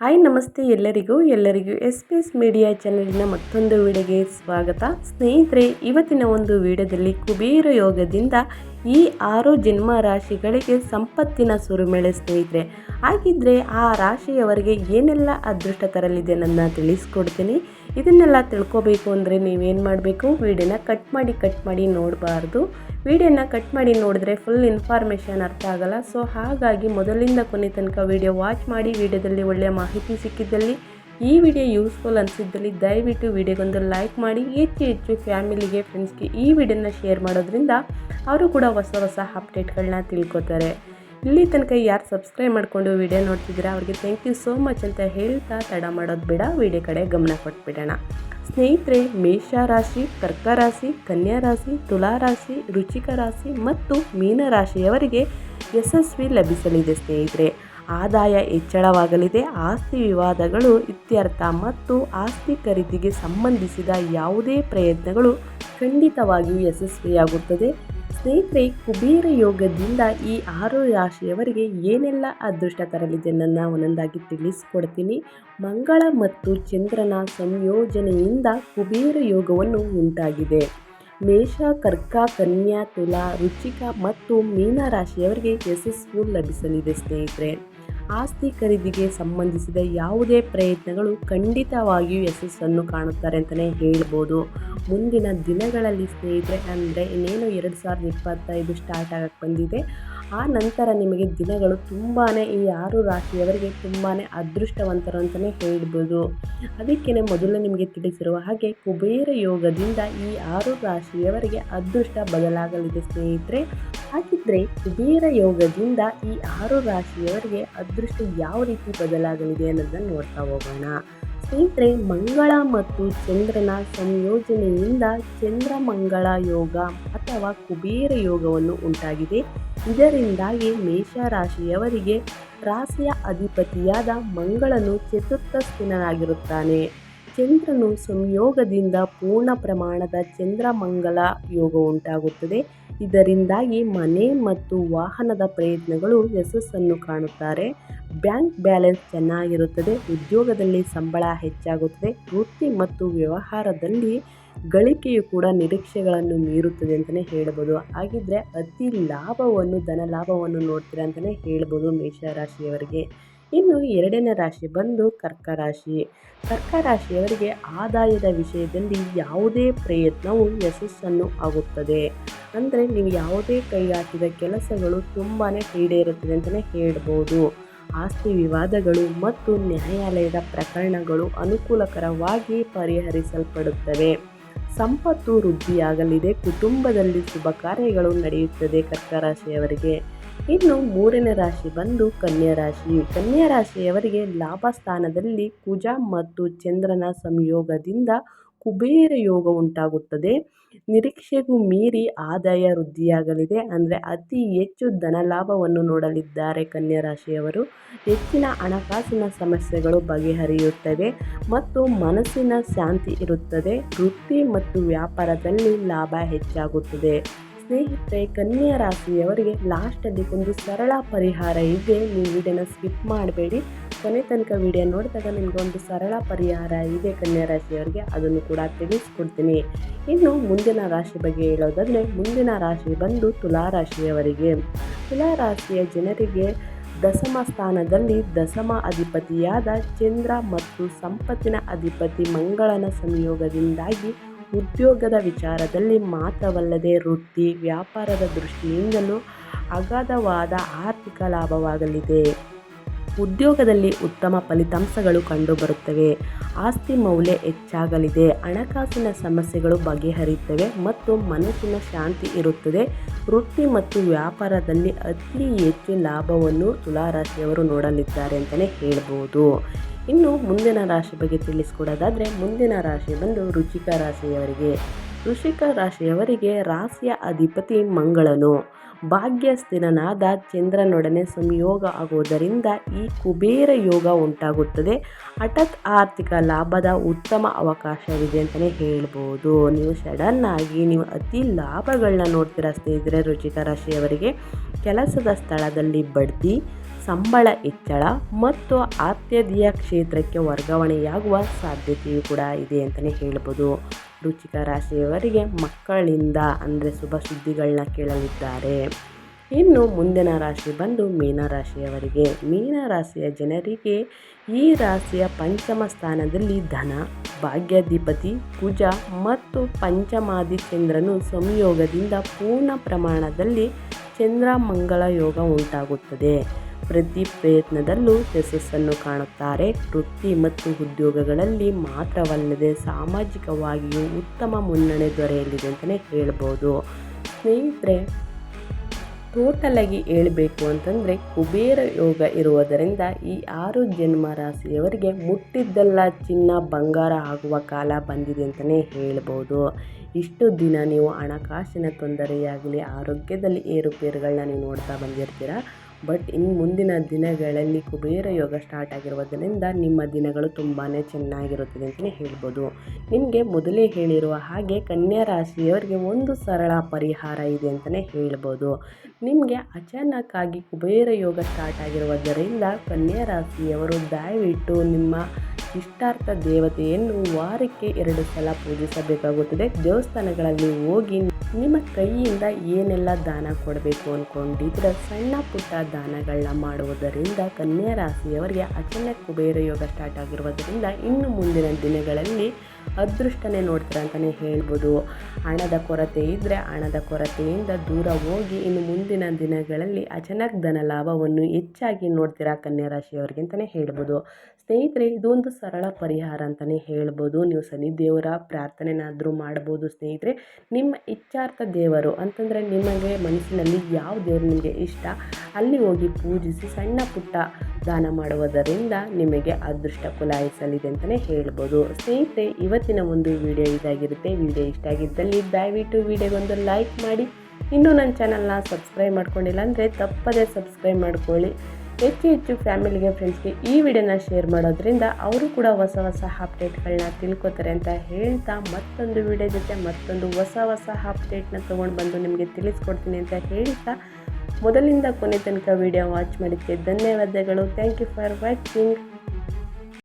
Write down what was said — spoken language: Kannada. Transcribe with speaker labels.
Speaker 1: ಹಾಯ್, ನಮಸ್ತೆ ಎಲ್ಲರಿಗೂ. ಎಲ್ಲರಿಗೂ ಎಸ್ ಪಿ ಎಸ್ ಮೀಡಿಯಾ ಚಾನಲಿನ ಮತ್ತೊಂದು ವಿಡಿಯೋಗೆ ಸ್ವಾಗತ. ಸ್ನೇಹಿತರೆ, ಇವತ್ತಿನ ಒಂದು ವಿಡಿಯೋದಲ್ಲಿ ಕುಬೇರ ಯೋಗದಿಂದ ಈ ಆರು ಜನ್ಮ ರಾಶಿಗಳಿಗೆ ಸಂಪತ್ತಿನ ಸುರುಮೇಳೆ ಸ್ನೇಹಿತರೆ. ಹಾಗಿದ್ರೆ ಆ ರಾಶಿಯವರಿಗೆ ಏನೆಲ್ಲ ಅದೃಷ್ಟ ತರಲಿದೆ ನನ್ನ ತಿಳಿಸ್ಕೊಡ್ತೀನಿ. ಇದನ್ನೆಲ್ಲ ತಿಳ್ಕೊಬೇಕು ಅಂದರೆ ನೀವೇನು ಮಾಡಬೇಕು? ವೀಡಿಯೋನ ಕಟ್ ಮಾಡಿ ಕಟ್ ಮಾಡಿ ನೋಡಬಾರ್ದು. ವೀಡಿಯೋನ ಕಟ್ ಮಾಡಿ ನೋಡಿದ್ರೆ ಫುಲ್ ಇನ್ಫಾರ್ಮೇಷನ್ ಅರ್ಥ ಆಗಲ್ಲ. ಸೊ ಹಾಗಾಗಿ ಮೊದಲಿಂದ ಕೊನೆ ತನಕ ವಿಡಿಯೋ ವಾಚ್ ಮಾಡಿ, ವಿಡಿಯೋದಲ್ಲಿ ಒಳ್ಳೆಯ ಮಾಹಿತಿ ಸಿಕ್ಕಿದ್ದಲ್ಲಿ, ಈ ವಿಡಿಯೋ ಯೂಸ್ಫುಲ್ ಅನಿಸಿದ್ದಲ್ಲಿ ದಯವಿಟ್ಟು ವಿಡಿಯೋಗೊಂದು ಲೈಕ್ ಮಾಡಿ. ಹೆಚ್ಚು ಹೆಚ್ಚು ಫ್ಯಾಮಿಲಿಗೆ ಫ್ರೆಂಡ್ಸ್ಗೆ ಈ ವಿಡಿಯೋನ ಶೇರ್ ಮಾಡೋದ್ರಿಂದ, ಅವರು ಕೂಡ ಹೊಸ ಹೊಸ ಅಪ್ಡೇಟ್ಗಳನ್ನ ತಿಳ್ಕೊತಾರೆ. ಇಲ್ಲಿ ತನಕ ಯಾರು ಸಬ್ಸ್ಕ್ರೈಬ್ ಮಾಡಿಕೊಂಡು ವಿಡಿಯೋ ನೋಡ್ತಿದ್ದೀರಾ ಅವ್ರಿಗೆ ಥ್ಯಾಂಕ್ ಯು ಸೋ ಮಚ್ ಅಂತ ಹೇಳ್ತಾ ತಡ ಮಾಡೋದು ಬೇಡ ವಿಡಿಯೋ ಕಡೆ ಗಮನ ಕೊಟ್ಬಿಡೋಣ. ಸ್ನೇಹಿತರೆ, ಮೇಷ ರಾಶಿ, ಕರ್ಕ ರಾಶಿ, ಕನ್ಯಾ ರಾಶಿ, ತುಲಾ ರಾಶಿ, ರುಚಿಕ ರಾಶಿ ಮತ್ತು ಮೀನ ರಾಶಿಯವರಿಗೆ ಯಶಸ್ವಿ ಲಭಿಸಲಿದೆ ಸ್ನೇಹಿತರೆ. ಆದಾಯ ಹೆಚ್ಚಳವಾಗಲಿದೆ, ಆಸ್ತಿ ವಿವಾದಗಳು ಇತ್ಯರ್ಥ ಮತ್ತು ಆಸ್ತಿ ಖರೀದಿಗೆ ಸಂಬಂಧಿಸಿದ ಯಾವುದೇ ಪ್ರಯತ್ನಗಳು ಖಂಡಿತವಾಗಿಯೂ ಯಶಸ್ವಿಯಾಗುತ್ತದೆ. ಸ್ನೇಹಿತರೆ, ಕುಬೇರ ಯೋಗದಿಂದ ಈ ಆರು ರಾಶಿಯವರಿಗೆ ಏನೆಲ್ಲ ಅದೃಷ್ಟ ತರಲಿದೆ ನನ್ನ ಒಂದೊಂದಾಗಿ ತಿಳಿಸಿಕೊಡ್ತೀನಿ. ಮಂಗಳ ಮತ್ತು ಚಂದ್ರನ ಸಂಯೋಜನೆಯಿಂದ ಕುಬೇರ ಯೋಗವನ್ನು ಉಂಟಾಗಿದೆ. ಮೇಷ, ಕರ್ಕ, ಕನ್ಯಾ, ತುಲಾ, ರುಚಿಕ ಮತ್ತು ಮೀನ ರಾಶಿಯವರಿಗೆ ಯಶಸ್ಸು ಲಭಿಸಲಿದೆ ಸ್ನೇಹಿತರೆ. ಆಸ್ತಿ ಖರೀದಿಗೆ ಸಂಬಂಧಿಸಿದ ಯಾವುದೇ ಪ್ರಯತ್ನಗಳು ಖಂಡಿತವಾಗಿಯೂ ಯಶಸ್ಸನ್ನು ಕಾಣುತ್ತಾರೆ ಅಂತಲೇ ಹೇಳ್ಬೋದು. ಮುಂದಿನ ದಿನಗಳಲ್ಲಿ ಸ್ನೇಹಿತರೆ, ಅಂದರೆ ಇನ್ನೇನು ಎರಡು ಸಾವಿರದ ಇಪ್ಪತ್ತೈದು ಸ್ಟಾರ್ಟ್ ಆಗಕ್ಕೆ ಬಂದಿದೆ. ಆ ನಂತರ ನಿಮಗೆ ದಿನಗಳು ತುಂಬಾ ಈ ಆರು ರಾಶಿಯವರಿಗೆ ತುಂಬಾ ಅದೃಷ್ಟವಂತರು ಅಂತಲೇ ಹೇಳ್ಬೋದು. ಅದಕ್ಕೇ ಮೊದಲು ನಿಮಗೆ ತಿಳಿಸಿರುವ ಹಾಗೆ ಕುಬೇರ ಯೋಗದಿಂದ ಈ ಆರು ರಾಶಿಯವರಿಗೆ ಅದೃಷ್ಟ ಬದಲಾಗಲಿದೆ ಸ್ನೇಹಿತರೆ. ಹಾಗಿದ್ರೆ ಕುಬೇರ ಯೋಗದಿಂದ ಈ ಆರು ರಾಶಿಯವರಿಗೆ ಅದೃಷ್ಟ ಯಾವ ರೀತಿ ಬದಲಾಗಲಿದೆ ಅನ್ನೋದನ್ನು ನೋಡ್ತಾ ಹೋಗೋಣ. ಸ್ನೇಹಿತರೆ, ಮಂಗಳ ಮತ್ತು ಚಂದ್ರನ ಸಂಯೋಜನೆಯಿಂದ ಚಂದ್ರಮಂಗಳ ಯೋಗ ಅಥವಾ ಕುಬೇರ ಯೋಗವನ್ನು ಉಂಟಾಗಿದೆ. ಇದರಿಂದಾಗಿ ಮೇಷರಾಶಿಯವರಿಗೆ ರಾಶಿಯ ಅಧಿಪತಿಯಾದ ಮಂಗಳನು ಚತುರ್ಥ ಸ್ಥಿನನಾಗಿರುತ್ತಾನೆ ಚಂದ್ರನು ಸಂಯೋಗದಿಂದ ಪೂರ್ಣ ಪ್ರಮಾಣದ ಚಂದ್ರಮಂಗಲ ಯೋಗ ಉಂಟಾಗುತ್ತದೆ. ಇದರಿಂದಾಗಿ ಮನೆ ಮತ್ತು ವಾಹನದ ಪ್ರಯತ್ನಗಳು ಯಶಸ್ಸನ್ನು ಕಾಣುತ್ತಾರೆ. ಬ್ಯಾಂಕ್ ಬ್ಯಾಲೆನ್ಸ್ ಚೆನ್ನಾಗಿರುತ್ತದೆ. ಉದ್ಯೋಗದಲ್ಲಿ ಸಂಬಳ ಹೆಚ್ಚಾಗುತ್ತದೆ. ವೃತ್ತಿ ಮತ್ತು ವ್ಯವಹಾರದಲ್ಲಿ ಗಳಿಕೆಯು ಕೂಡ ನಿರೀಕ್ಷೆಗಳನ್ನು ಮೀರುತ್ತದೆ ಅಂತಲೇ ಹೇಳ್ಬೋದು. ಹಾಗಿದ್ರೆ ಅತಿ ಲಾಭವನ್ನು, ಧನ ಲಾಭವನ್ನು ನೋಡ್ತೀರ ಅಂತಲೇ ಹೇಳ್ಬೋದು ಮೇಷರಾಶಿಯವರಿಗೆ. ಇನ್ನು ಎರಡನೇ ರಾಶಿ ಬಂದು ಕರ್ಕ ರಾಶಿ ಕರ್ಕ ರಾಶಿಯವರಿಗೆ ಆದಾಯದ ವಿಷಯದಲ್ಲಿ ಯಾವುದೇ ಪ್ರಯತ್ನವು ಯಶಸ್ಸನ್ನು ಆಗುತ್ತದೆ. ಅಂದರೆ ನೀವು ಯಾವುದೇ ಕೈ ಹಾಕಿದ ಕೆಲಸಗಳು ತುಂಬಾ ಇರುತ್ತದೆ ಅಂತಲೇ ಹೇಳ್ಬೋದು. ಆಸ್ತಿ ವಿವಾದಗಳು ಮತ್ತು ನ್ಯಾಯಾಲಯದ ಪ್ರಕರಣಗಳು ಅನುಕೂಲಕರವಾಗಿ ಪರಿಹರಿಸಲ್ಪಡುತ್ತವೆ. ಸಂಪತ್ತು ವೃದ್ಧಿಯಾಗಲಿದೆ. ಕುಟುಂಬದಲ್ಲಿ ಶುಭ ಕಾರ್ಯಗಳು ನಡೆಯುತ್ತದೆ ಕರ್ಕ ರಾಶಿಯವರಿಗೆ. ಇನ್ನು ಮೂರನೇ ರಾಶಿ ಬಂದು ಕನ್ಯಾ ರಾಶಿ. ಕನ್ಯಾ ರಾಶಿಯವರಿಗೆ ಲಾಭ ಸ್ಥಾನದಲ್ಲಿ ಕುಜ ಮತ್ತು ಚಂದ್ರನ ಸಂಯೋಗದಿಂದ ಕುಬೇರ ಯೋಗ ಉಂಟಾಗುತ್ತದೆ. ನಿರೀಕ್ಷೆಗೂ ಮೀರಿ ಆದಾಯ ವೃದ್ಧಿಯಾಗಲಿದೆ. ಅಂದರೆ ಅತಿ ಹೆಚ್ಚು ಧನ ಲಾಭವನ್ನು ನೋಡಲಿದ್ದಾರೆ ಕನ್ಯಾ ರಾಶಿಯವರು ಹೆಚ್ಚಿನ ಹಣಕಾಸಿನ ಸಮಸ್ಯೆಗಳು ಬಗೆಹರಿಯುತ್ತವೆ ಮತ್ತು ಮನಸ್ಸಿನ ಶಾಂತಿ ಇರುತ್ತದೆ. ವೃತ್ತಿ ಮತ್ತು ವ್ಯಾಪಾರದಲ್ಲಿ ಲಾಭ ಹೆಚ್ಚಾಗುತ್ತದೆ. ಸ್ನೇಹಿತರೆ ಕನ್ಯಾ ರಾಶಿಯವರಿಗೆ ಲಾಸ್ಟಲ್ಲಿ ಒಂದು ಸರಳ ಪರಿಹಾರ ಇದೆ. ನೀವು ಇದನ್ನು ಸ್ಕಿಪ್ ಮಾಡಬೇಡಿ. ಕೊನೆ ತನಕ ವಿಡಿಯೋ ನೋಡಿದಾಗ ನಿಮಗೆ ಒಂದು ಸರಳ ಪರಿಹಾರ ಇದೆ ಕನ್ಯಾ ರಾಶಿಯವರಿಗೆ, ಅದನ್ನು ಕೂಡ ತಿಳಿಸ್ಕೊಡ್ತೀನಿ. ಇನ್ನು ಮುಂದಿನ ರಾಶಿ ಬಗ್ಗೆ ಹೇಳೋದಾದರೆ, ಮುಂದಿನ ರಾಶಿ ಬಂದು ತುಲಾ ರಾಶಿಯವರಿಗೆ. ತುಲಾ ರಾಶಿಯ ಜನರಿಗೆ ದಶಮ ಸ್ಥಾನದಲ್ಲಿ ದಶಮ ಅಧಿಪತಿಯಾದ ಚಂದ್ರ ಮತ್ತು ಸಂಪತ್ತಿನ ಅಧಿಪತಿ ಮಂಗಳನ ಸಂಯೋಗದಿಂದಾಗಿ ಉದ್ಯೋಗದ ವಿಚಾರದಲ್ಲಿ ಮಾತ್ರವಲ್ಲದೆ ವೃತ್ತಿ, ವ್ಯಾಪಾರದ ದೃಷ್ಟಿಯಿಂದಲೂ ಅಗಾಧವಾದ ಆರ್ಥಿಕ ಲಾಭವಾಗಲಿದೆ. ಉದ್ಯೋಗದಲ್ಲಿ ಉತ್ತಮ ಫಲಿತಾಂಶಗಳು ಕಂಡುಬರುತ್ತವೆ. ಆಸ್ತಿ ಮೌಲ್ಯ ಹೆಚ್ಚಾಗಲಿದೆ. ಹಣಕಾಸಿನ ಸಮಸ್ಯೆಗಳು ಬಗೆಹರಿಯುತ್ತವೆ ಮತ್ತು ಮನಸ್ಸಿನ ಶಾಂತಿ ಇರುತ್ತದೆ. ವೃತ್ತಿ ಮತ್ತು ವ್ಯಾಪಾರದಲ್ಲಿ ಅತಿ ಹೆಚ್ಚು ಲಾಭವನ್ನು ತುಲಾರಾಶಿಯವರು ನೋಡಲಿದ್ದಾರೆ ಅಂತಲೇ ಹೇಳ್ಬೋದು. ಇನ್ನು ಮುಂದಿನ ರಾಶಿ ಬಗ್ಗೆ ತಿಳಿಸ್ಕೊಡೋದಾದರೆ, ಮುಂದಿನ ರಾಶಿ ಬಂದು ರುಚಿಕ ರಾಶಿಯವರಿಗೆ. ಋಷಿಕ ರಾಶಿಯವರಿಗೆ ರಾಶಿಯ ಅಧಿಪತಿ ಮಂಗಳನು. ಭಾಗ್ಯಸ್ಥಿರನಾದ ಚಂದ್ರನೊಡನೆ ಸಂಯೋಗ ಆಗುವುದರಿಂದ ಈ ಕುಬೇರ ಯೋಗ ಉಂಟಾಗುತ್ತದೆ. ಹಠಾತ್ ಆರ್ಥಿಕ ಲಾಭದ ಉತ್ತಮ ಅವಕಾಶವಿದೆ ಅಂತಲೇ ಹೇಳ್ಬೋದು. ನೀವು ಸಡನ್ ಆಗಿ ನೀವು ಅತಿ ಲಾಭಗಳನ್ನ ನೋಡ್ತೀರಾ ಸ್ನೇಹಿತರೆ ರುಚಿಕ ರಾಶಿಯವರಿಗೆ ಕೆಲಸದ ಸ್ಥಳದಲ್ಲಿ ಬಡ್ತಿ, ಸಂಬಳ ಹೆಚ್ಚಳ ಮತ್ತು ಆತ್ಯದೀಯ ಕ್ಷೇತ್ರಕ್ಕೆ ವರ್ಗಾವಣೆಯಾಗುವ ಸಾಧ್ಯತೆಯೂ ಕೂಡ ಇದೆ ಅಂತಲೇ ಹೇಳ್ಬೋದು. ರುಚಿಕ ರಾಶಿಯವರಿಗೆ ಮಕ್ಕಳಿಂದ, ಅಂದರೆ ಶುಭ ಸುದ್ದಿಗಳನ್ನ ಕೇಳಲಿದ್ದಾರೆ. ಇನ್ನು ಮುಂದಿನ ರಾಶಿ ಬಂದು ಮೀನರಾಶಿಯವರಿಗೆ ಮೀನರಾಶಿಯ ಜನರಿಗೆ ಈ ರಾಶಿಯ ಪಂಚಮ ಸ್ಥಾನದಲ್ಲಿ ಧನ, ಭಾಗ್ಯಾಧಿಪತಿ, ಕುಜ ಮತ್ತು ಪಂಚಮಾದಿ ಚಂದ್ರನು ಸಂಯೋಗದಿಂದ ಪೂರ್ಣ ಪ್ರಮಾಣದಲ್ಲಿ ಚಂದ್ರ ಮಂಗಳ ಯೋಗ ಉಂಟಾಗುತ್ತದೆ. ಪ್ರತಿ ಪ್ರಯತ್ನದಲ್ಲೂ ಯಶಸ್ಸನ್ನು ಕಾಣುತ್ತಾರೆ. ವೃತ್ತಿ ಮತ್ತು ಉದ್ಯೋಗಗಳಲ್ಲಿ ಮಾತ್ರವಲ್ಲದೆ ಸಾಮಾಜಿಕವಾಗಿಯೂ ಉತ್ತಮ ಮುನ್ನಡೆ ದೊರೆಯಲಿದೆ ಅಂತಲೇ ಹೇಳ್ಬೋದು. ಸ್ನೇಹಿತರೆ ಟೋಟಲಾಗಿ ಹೇಳಬೇಕು ಅಂತಂದರೆ ಕುಬೇರ ಯೋಗ ಇರುವುದರಿಂದ ಈ ಆರು ಜನ್ಮ ರಾಶಿಯವರಿಗೆ ಮುಟ್ಟಿದ್ದೆಲ್ಲ ಚಿನ್ನ ಬಂಗಾರ ಆಗುವ ಕಾಲ ಬಂದಿದೆ ಅಂತಲೇ ಹೇಳ್ಬೋದು. ಇಷ್ಟು ದಿನ ನೀವು ಹಣಕಾಸಿನ ತೊಂದರೆಯಾಗಲಿ, ಆರೋಗ್ಯದಲ್ಲಿ ಏರುಪೇರುಗಳನ್ನ ನೀವು ನೋಡ್ತಾ ಬಂದಿರ್ತೀರ? ಬಟ್ ಇನ್ನು ಮುಂದಿನ ದಿನಗಳಲ್ಲಿ ಕುಬೇರ ಯೋಗ ಸ್ಟಾರ್ಟ್ ಆಗಿರುವುದರಿಂದ ನಿಮ್ಮ ದಿನಗಳು ತುಂಬಾ ಚೆನ್ನಾಗಿರುತ್ತದೆ ಅಂತಲೇ ಹೇಳ್ಬೋದು. ನಿಮಗೆ ಮೊದಲೇ ಹೇಳಿರುವ ಹಾಗೆ ಕನ್ಯಾ ರಾಶಿಯವರಿಗೆ ಒಂದು ಸರಳ ಪರಿಹಾರ ಇದೆ ಅಂತಲೇ ಹೇಳ್ಬೋದು. ನಿಮಗೆ ಅಚಾನಕ್ಕಾಗಿ ಕುಬೇರ ಯೋಗ ಸ್ಟಾರ್ಟ್ ಆಗಿರುವುದರಿಂದ ಕನ್ಯಾ ರಾಶಿಯವರು ದಯವಿಟ್ಟು ನಿಮ್ಮ ಇಷ್ಟಾರ್ಥ ದೇವತೆಯನ್ನು ವಾರಕ್ಕೆ ಎರಡು ಸಲ ಪೂಜಿಸಬೇಕಾಗುತ್ತದೆ. ದೇವಸ್ಥಾನಗಳಲ್ಲಿ ಹೋಗಿ ನಿಮ್ಮ ಕೈಯಿಂದ ಏನೆಲ್ಲ ದಾನ ಕೊಡಬೇಕು ಅಂದ್ಕೊಂಡಿದ್ರೆ ಸಣ್ಣ ಪುಟ್ಟ ದಾನಗಳನ್ನ ಮಾಡುವುದರಿಂದ ಕನ್ಯಾ ರಾಶಿಯವರಿಗೆ ಅಚಾನಕ್ ಕುಬೇರ ಯೋಗ ಸ್ಟಾರ್ಟ್ ಆಗಿರುವುದರಿಂದ ಇನ್ನು ಮುಂದಿನ ದಿನಗಳಲ್ಲಿ ಅದೃಷ್ಟನೇ ನೋಡ್ತಾರೆ ಅಂತಲೇ ಹೇಳ್ಬೋದು. ಹಣದ ಕೊರತೆ ಇದ್ದರೆ ಹಣದ ಕೊರತೆಯಿಂದ ದೂರ ಹೋಗಿ ಇನ್ನು ಮುಂದಿನ ದಿನಗಳಲ್ಲಿ ಅಚಾನಕ್ ಧನ ಲಾಭವನ್ನು ಹೆಚ್ಚಾಗಿ ನೋಡ್ತೀರಾ ಕನ್ಯಾ ರಾಶಿಯವರಿಗೆ ಅಂತಲೇ ಹೇಳ್ಬೋದು. ಸ್ನೇಹಿತರೆ, ಇದೊಂದು ಸರಳ ಪರಿಹಾರ ಅಂತಲೇ ಹೇಳ್ಬೋದು. ನೀವು ಸನಿ ದೇವರ ಪ್ರಾರ್ಥನೆನಾದರೂ ಮಾಡ್ಬೋದು ಸ್ನೇಹಿತರೆ. ನಿಮ್ಮ ಇಚ್ಛಾರ್ಥ ದೇವರು ಅಂತಂದರೆ ನಿಮಗೆ ಮನಸ್ಸಿನಲ್ಲಿ ಯಾವ ದೇವರು ನಿಮಗೆ ಇಷ್ಟ, ಅಲ್ಲಿ ಹೋಗಿ ಪೂಜಿಸಿ ಸಣ್ಣ ಪುಟ್ಟ ದಾನ ಮಾಡುವುದರಿಂದ ನಿಮಗೆ ಅದೃಷ್ಟ ಕುಲಾಯಿಸಲಿದೆ ಅಂತಲೇ ಹೇಳ್ಬೋದು. ಸ್ನೇಹಿತರೆ, ಇವತ್ತಿನ ಒಂದು ವಿಡಿಯೋ ಇದಾಗಿರುತ್ತೆ. ವಿಡಿಯೋ ಇಷ್ಟ ಆಗಿದ್ದಲ್ಲಿ ದಯವಿಟ್ಟು ವಿಡಿಯೋಗೊಂದು ಲೈಕ್ ಮಾಡಿ. ಇನ್ನೂ ನನ್ನ ಚಾನಲ್ನ ಸಬ್ಸ್ಕ್ರೈಬ್ ಮಾಡ್ಕೊಂಡಿಲ್ಲ ಅಂದರೆ ತಪ್ಪದೇ ಸಬ್ಸ್ಕ್ರೈಬ್ ಮಾಡ್ಕೊಳ್ಳಿ. ಹೆಚ್ಚು ಹೆಚ್ಚು ಫ್ಯಾಮಿಲಿಗೆ, ಫ್ರೆಂಡ್ಸ್ಗೆ ಈ ವಿಡಿಯೋನ ಶೇರ್ ಮಾಡೋದ್ರಿಂದ ಅವರು ಕೂಡ ಹೊಸ ಹೊಸ ಅಪ್ಡೇಟ್ಗಳನ್ನ ತಿಳ್ಕೊತಾರೆ ಅಂತ ಹೇಳ್ತಾ ಮತ್ತೊಂದು ವಿಡಿಯೋ ಜೊತೆ ಮತ್ತೊಂದು ಹೊಸ ಹೊಸ ಅಪ್ಡೇಟ್ನ ತೊಗೊಂಡು ಬಂದು ನಿಮಗೆ ತಿಳಿಸ್ಕೊಡ್ತೀನಿ ಅಂತ ಹೇಳ್ತಾ ಮೊದಲಿಂದ ಕೊನೆ ತನಕ ವಿಡಿಯೋ ವಾಚ್ ಮಾಡಿದ್ದೆ ಧನ್ಯವಾದಗಳು. Thank you for watching